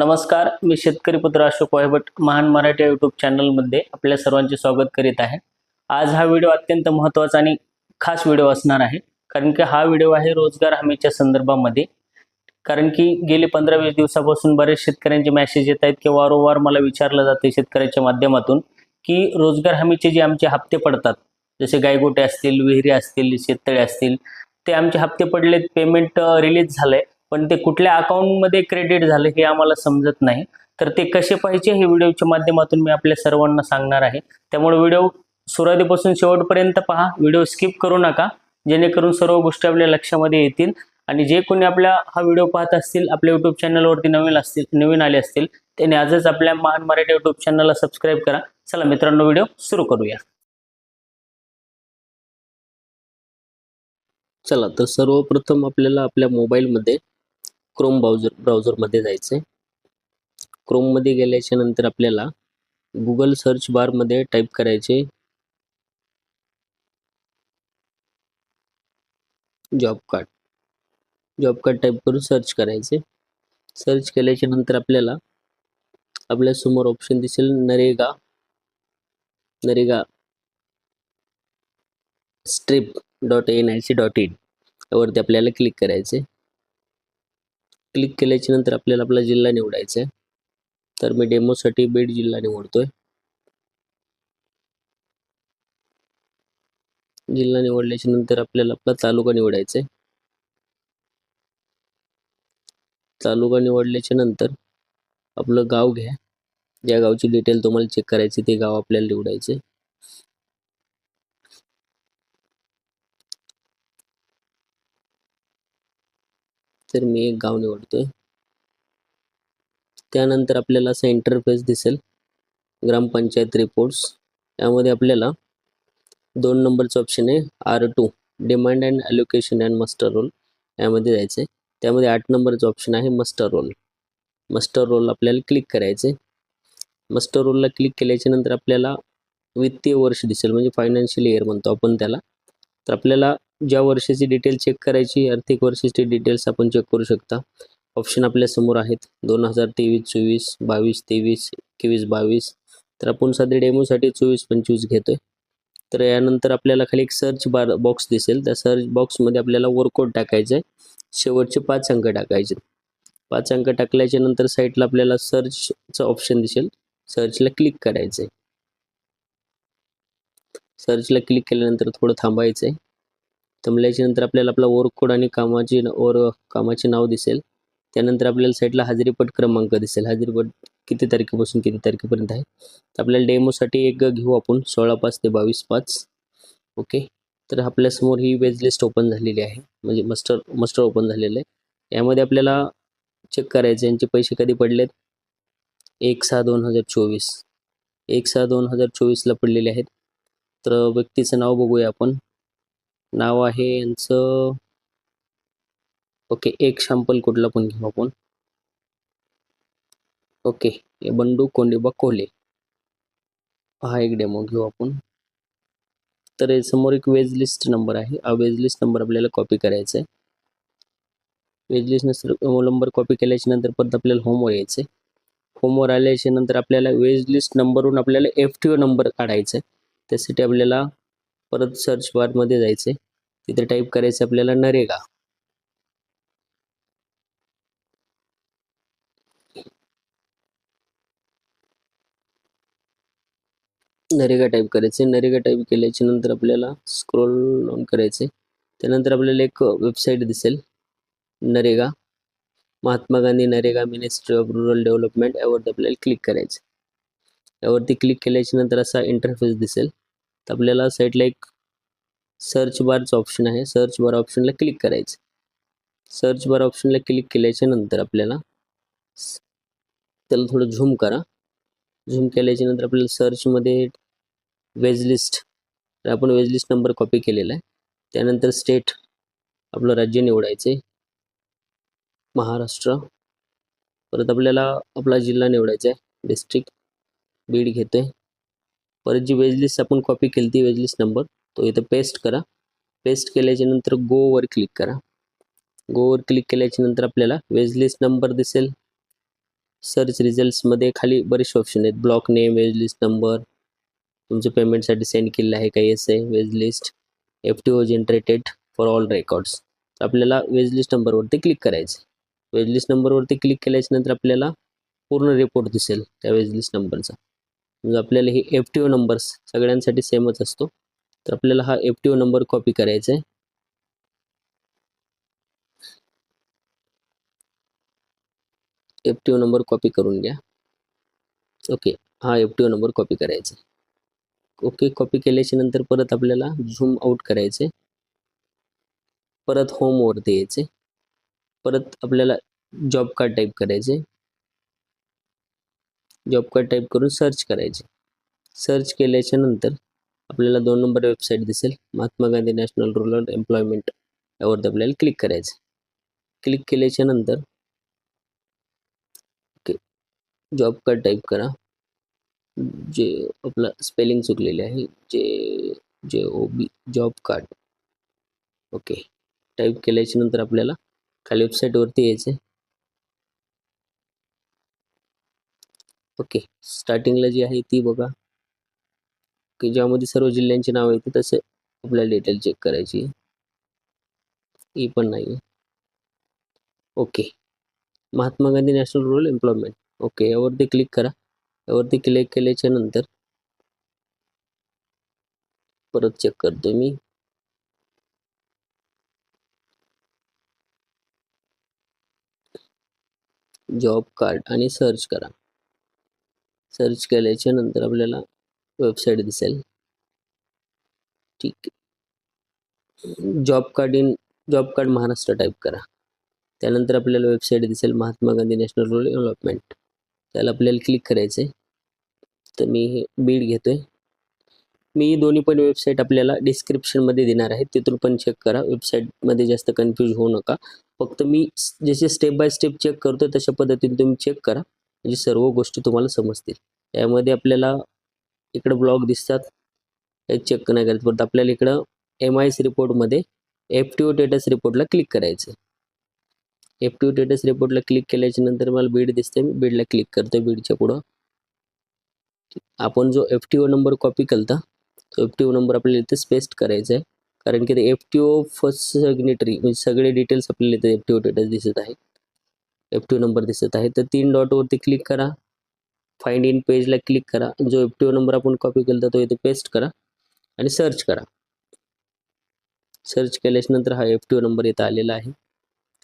नमस्कार मी शेतकरी पुत्र अशोक वायभट महान मराठी यूट्यूब चॅनलमध्ये आपल्या सर्वांचे स्वागत करीत आहे. आज हा व्हिडिओ अत्यंत महत्त्वाचा आणि खास व्हिडिओ असणार आहे. कारण की हा व्हिडिओ आहे रोजगार हमीच्या संदर्भामध्ये. कारण की गेले पंधरा वीस दिवसापासून बरेच शेतकऱ्यांचे मॅसेज येत आहेत की वारंवार मला विचारलं जाते शेतकऱ्याच्या माध्यमातून की रोजगार हमीचे जे आमचे हप्ते पडतात जसे गायगोटे असतील विहिरी असतील शेततळे असतील ते आमचे हप्ते पडलेत पेमेंट रिलीज झालंय. पण ते कुठल्या अकाउंटमध्ये क्रेडिट झालं हे आम्हाला समजत नाही. तर ते कसे पाहिजे हे व्हिडिओच्या माध्यमातून मी आपल्या सर्वांना सांगणार आहे. त्यामुळे व्हिडिओ सुरुवातीपासून शेवटपर्यंत पहा. व्हिडिओ स्किप करू नका. जेणेकरून सर्व गोष्टी आपल्या लक्षामध्ये येतील. आणि जे कोणी आपल्या हा व्हिडिओ पाहत असतील आपल्या यूट्यूब चॅनलवरती नवीन असतील नवीन आले असतील त्यांनी आजच आपल्या महान मराठी यूट्यूब चॅनलला सबस्क्राईब करा. चला मित्रांनो व्हिडिओ सुरू करूया. चला तर सर्वप्रथम आपल्याला आपल्या मोबाईलमध्ये क्रोम ब्राउझर ब्राउझरमध्ये जायचं आहे क्रोममध्ये गेल्याच्यानंतर आपल्याला गुगल सर्च बारमध्ये टाईप करायचे. Job card job card type करून सर्च करायचे. सर्च केल्याच्यानंतर आपल्याला आपल्यासमोर ऑप्शन दिसेल NREGA. NREGA. Strip dot N I C dot in यावरती आपल्याला क्लिक करायचे क्लिक केल्याच्यानंतर आपल्याला आपला जिल्हा निवडायचा आहे तर मी डेमोसाठी बीड जिल्हा निवडतोय. जिल्हा निवडल्याच्या नंतर आपल्याला आपला तालुका निवडायचा आहे तालुका निवडल्याच्या नंतर आपलं गाव घ्या. ज्या गावची डिटेल तुम्हाला चेक करायची ते गाव आपल्याला निवडायचे तर मी एक गाव निवडतोय. त्यानंतर आपल्याला असा इंटरफेस दिसेल. ग्रामपंचायत रिपोर्ट्स यामध्ये आपल्याला दोन नंबरचं ऑप्शन आहे. R two demand and allocation and muster roll यामध्ये जायचं आहे त्यामध्ये आठ नंबरचं ऑप्शन आहे मस्टर रोल मस्टर रोल आपल्याला क्लिक करायचे मस्टर रोलला क्लिक केल्याच्यानंतर आपल्याला वित्तीय वर्ष दिसेल. म्हणजे फायनान्शियल इयर म्हणतो आपण त्याला. तर आपल्याला ज्या वर्षाची डिटेल चेक करायची आर्थिक वर्षाची डिटेल्स आपण चेक करू शकता. ऑप्शन आपल्यासमोर आहेत. दोन हजार तेवीस चोवीस बावीस तेवीस एकवीस बावीस. तर आपण सध्या डेमोसाठी चोवीस पंचवीस घेतोय. तर यानंतर आपल्याला खाली एक सर्च बार बॉक्स दिसेल. त्या सर्च बॉक्समध्ये आपल्याला वर्कआउट टाकायचं आहे शेवटचे पाच अंक टाकायचे. पाच अंक टाकल्याच्या नंतर साईडला आपल्याला सर्चचं ऑप्शन दिसेल. सर्चला क्लिक करायचं आहे सर्चला क्लिक केल्यानंतर थोडं थांबायचं आहे थांबल्याच्या नंतर आपल्याला आपला वर्क कोड आणि कामाची ओर कामाचे नाव दिसेल. त्यानंतर आपल्याला साईडला हजेरीपट क्रमांक दिसेल. हजेरीपट किती तारखेपासून किती तारखेपर्यंत आहे? तर आपल्याला डेमोसाठी एक घेऊ आपण. सोळा पाच ते बावीस पाच. ओके? तर आपल्यासमोर ही वेज लिस्ट ओपन झालेली आहे. म्हणजे मस्टर मस्टर ओपन झालेलं आहे. यामध्ये आपल्याला चेक करायचं यांचे पैसे कधी पडलेत? एक सहा दोन हजार चोवीस. एक सहा दोन हजार चोवीसला पडलेले आहेत. तर व्यक्तीचं नाव बघूया आपण. नाव आहे यांचं. ओके एक शॅम्पल कुठला पण घेऊ आपण. ओके बंडू कोंडेबा कोले. हा एक डेमो घेऊ आपण. तर समोर एक वेज लिस्ट नंबर आहे. हा वेज लिस्ट नंबर आपल्याला कॉपी करायचा आहे. वेज लिस्ट नंबर कॉपी केल्याच्यानंतर परत आपल्याला होमवर यायचं आहे होमवर आल्याच्यानंतर आपल्याला वेज लिस्ट नंबरवरून आपल्याला एफ टी ओ नंबर काढायचा आहे त्यासाठी आपल्याला परत सर्च बारमध्ये जायचे. तिथे टाईप करायचं आपल्याला नरेगा. नरेगा टाईप करायचे. नरेगा टाईप केल्याच्यानंतर आपल्याला स्क्रोल ऑन करायचे. त्यानंतर आपल्याला एक वेबसाईट दिसेल. NREGA. Mahatma Gandhi NREGA ministry of rural development यावरती आपल्याला क्लिक करायचं. यावरती क्लिक केल्याच्यानंतर असा इंटरफेस दिसेल. तर आपल्याला साईडला एक सर्च बारचं ऑप्शन आहे. सर्च बार ऑप्शनला क्लिक करायचं. सर्च बार ऑप्शनला क्लिक केल्याच्यानंतर आपल्याला त्याला थोडं झूम करा. झूम केल्याच्यानंतर आपल्याला सर्चमध्ये वेज लिस्ट आपण वेज लिस्ट नंबर कॉपी केलेला आहे. त्यानंतर स्टेट आपलं राज्य निवडायचे. महाराष्ट्र. परत आपल्याला आपला जिल्हा निवडायचा आहे. डिस्ट्रिक्ट बीड आहे परत जी वेज लिस्ट आपण कॉपी केली ती वेजलिस्ट नंबर तो इथं पेस्ट करा. पेस्ट केल्याच्यानंतर गोवर क्लिक करा. गोवर क्लिक केल्याच्यानंतर आपल्याला वेजलिस्ट नंबर दिसेल. सर्च रिझल्ट्समध्ये खाली बरेचसे ऑप्शन आहेत. ब्लॉक नेम वेजलिस्ट नंबर तुमच्या पेमेंटसाठी सेंड केलेलं आहे काही एस आहे wage list F T O generated for all records आपल्याला वेज लिस्ट नंबरवरती क्लिक करायचं वेज लिस्ट नंबरवरती क्लिक केल्याच्यानंतर आपल्याला पूर्ण रिपोर्ट दिसेल त्या वेजलिस्ट नंबरचा म्हणजे आपल्याला हे एफ टी ओ नंबर्स सगळ्यांसाठी सेमच असतो तर आपल्याला हा F T O number copy करायचा आहे F T O number copy करून घ्या. ओके हा F T O number copy करायचा. आहे ओके कॉपी केल्याच्यानंतर परत आपल्याला झूम आउट करायचे परत होमवरती यायचे परत आपल्याला जॉब कार्ड टाईप करायचे जॉब कार्ड टाईप करून सर्च करायचे. सर्च केल्याच्यानंतर आपल्याला दोन नंबर वेबसाईट दिसेल. Mahatma Gandhi national rural employment यावरती आपल्याला क्लिक करायचं. क्लिक केल्याच्यानंतर जॉब कार्ड टाईप करा. जे आपलं स्पेलिंग चुकलेले आहे. जे J O B job card okay. Type केल्याच्यानंतर आपल्याला खाली वेबसाईटवरती यायचं ओके. स्टार्टिंगला जी आहे ती बघा. की ज्यामध्ये सर्व जिल्ह्यांची नावं येते तसे आपल्याला डिटेल चेक करायची ही पण नाही okay. Mahatma Gandhi national rural employment okay यावरती क्लिक करा. यावरती क्लिक केल्याच्यानंतर परत चेक करतो मी. जॉब कार्ड आणि सर्च करा. सर्च केल्याच्यानंतर आपल्याला वेबसाईट दिसेल. ठीक job card in job card Maharashtra type करा. त्यानंतर आपल्याला वेबसाईट दिसेल Mahatma Gandhi national rural development त्याला आपल्याला क्लिक करायचं आहे तर मी हे बीड आहे मी दोन्ही पण वेबसाईट आपल्याला डिस्क्रिप्शनमध्ये देणार आहे. तिथून पण चेक करा. वेबसाईटमध्ये जास्त कन्फ्यूज होऊ नका. फक्त मी जसे स्टेप बाय स्टेप चेक करतो तशा पद्धतीने तुम्ही चेक करा. म्हणजे सर्व गोष्टी तुम्हाला समजतील. यामध्ये आपल्याला इकडं ब्लॉग दिसतात. हे चेक नाही करायचं परत आपल्याला इकडं एम आय सी रिपोर्टमध्ये एफ टी ओ टेटस रिपोर्टला क्लिक करायचं एफ टी ओ टेटस रिपोर्टला क्लिक केल्याच्यानंतर मला बीड दिसते मी बीडला क्लिक करतो बीडच्या पुढं. आपण जो F T O number copy केलता तो एफ टी ओ नंबर आपल्याला इथे पेस्ट करायचा आहे कारण की ते F T O first signatory म्हणजे सगळे डिटेल्स आपल्याला इथे एफ टी ओ टेटस दिसत आहेत. एफ टी ओ नंबर दिसत आहे. तर तीन डॉटवरती क्लिक करा. फाइंड इन पेजला क्लिक करा. जो एफ टी ओ नंबर आपण कॉपी केला तो इथे पेस्ट करा आणि सर्च करा. सर्च केल्याच्यानंतर हा एफ टी ओ नंबर इथं आलेला आहे.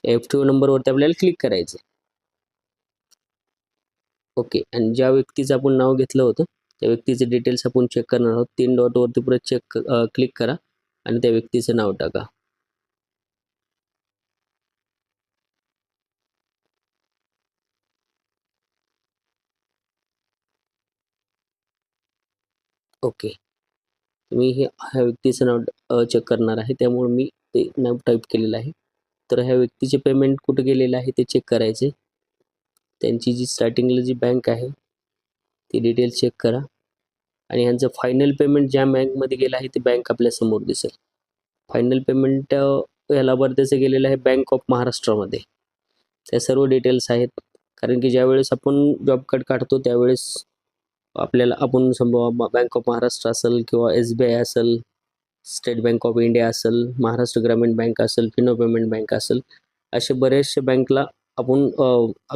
एफ टी ओ नंबरवरती आपल्याला क्लिक करायचं ओके आणि ज्या व्यक्तीचं आपण नाव घेतलं होतं त्या व्यक्तीचे डिटेल्स आपण चेक करणार आहोत. तीन डॉटवरती परत चेक क्लिक करा आणि त्या व्यक्तीचं नाव टाका. ओके. मी हे ह्या व्यक्तीचं नाव चेक करणार आहे. त्यामुळे मी ते नाव टाईप केलेलं आहे. तर ह्या व्यक्तीचे पेमेंट कुठे गेलेलं आहे ते चेक करायचे. त्यांची जी स्टार्टिंगला जी बँक आहे ती डिटेल चेक करा. आणि ह्यांचं फायनल पेमेंट ज्या बँकमध्ये गेलं आहे ते बँक आपल्यासमोर दिसेल. फायनल पेमेंट या लाभार्थ्याचं गेलेलं आहे बँक ऑफ महाराष्ट्रामध्ये त्या सर्व डिटेल्स आहेत. कारण की ज्यावेळेस आपण जॉब कार्ड काढतो त्यावेळेस आपल्याला आपण समजा बँक ऑफ महाराष्ट्र असेल किंवा एस बी आय असेल स्टेट बँक ऑफ इंडिया असेल महाराष्ट्र ग्रामीण बँक असेल फिनो पेमेंट बँक असेल असे बरेचसे बँकला आपण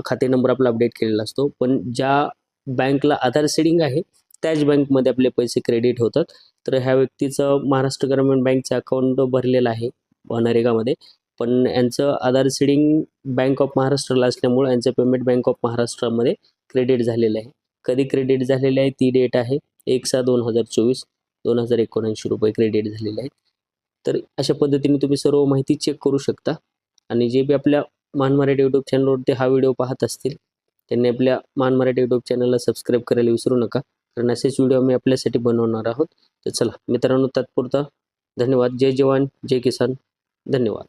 खाते नंबर आपला अपडेट केलेला असतो. पण ज्या बँकला आधार सेडिंग आहे त्याच बँकमध्ये आपले पैसे क्रेडिट होतात. तर ह्या व्यक्तीचं महाराष्ट्र ग्रामीण बँकचं अकाउंट भरलेलं आहे नरेगामध्ये पण यांचं आधार सीडिंग बँक ऑफ महाराष्ट्राला असल्यामुळे यांचं पेमेंट बँक ऑफ महाराष्ट्रामध्ये क्रेडिट झालेलं आहे. कधी क्रेडिट झालेली आहे ती डेट आहे एक सहा दोन हजार चोवीस दोन हजार एकोणऐंशी रुपये क्रेडिट झालेले आहेत. तर अशा पद्धतीने तुम्ही सर्व माहिती चेक करू शकता. आणि जे बी आपल्या मान मराठी यूट्यूब चॅनलवरती हा व्हिडिओ पाहत असतील त्यांनी आपल्या मान मराठी यूट्यूब चॅनलला सबस्क्राईब करायला विसरू नका. कारण असेच व्हिडिओ आम्ही आपल्यासाठी बनवणार आहोत. तर चला मित्रांनो तात्पुरता धन्यवाद. जय जवान जय किसान. धन्यवाद.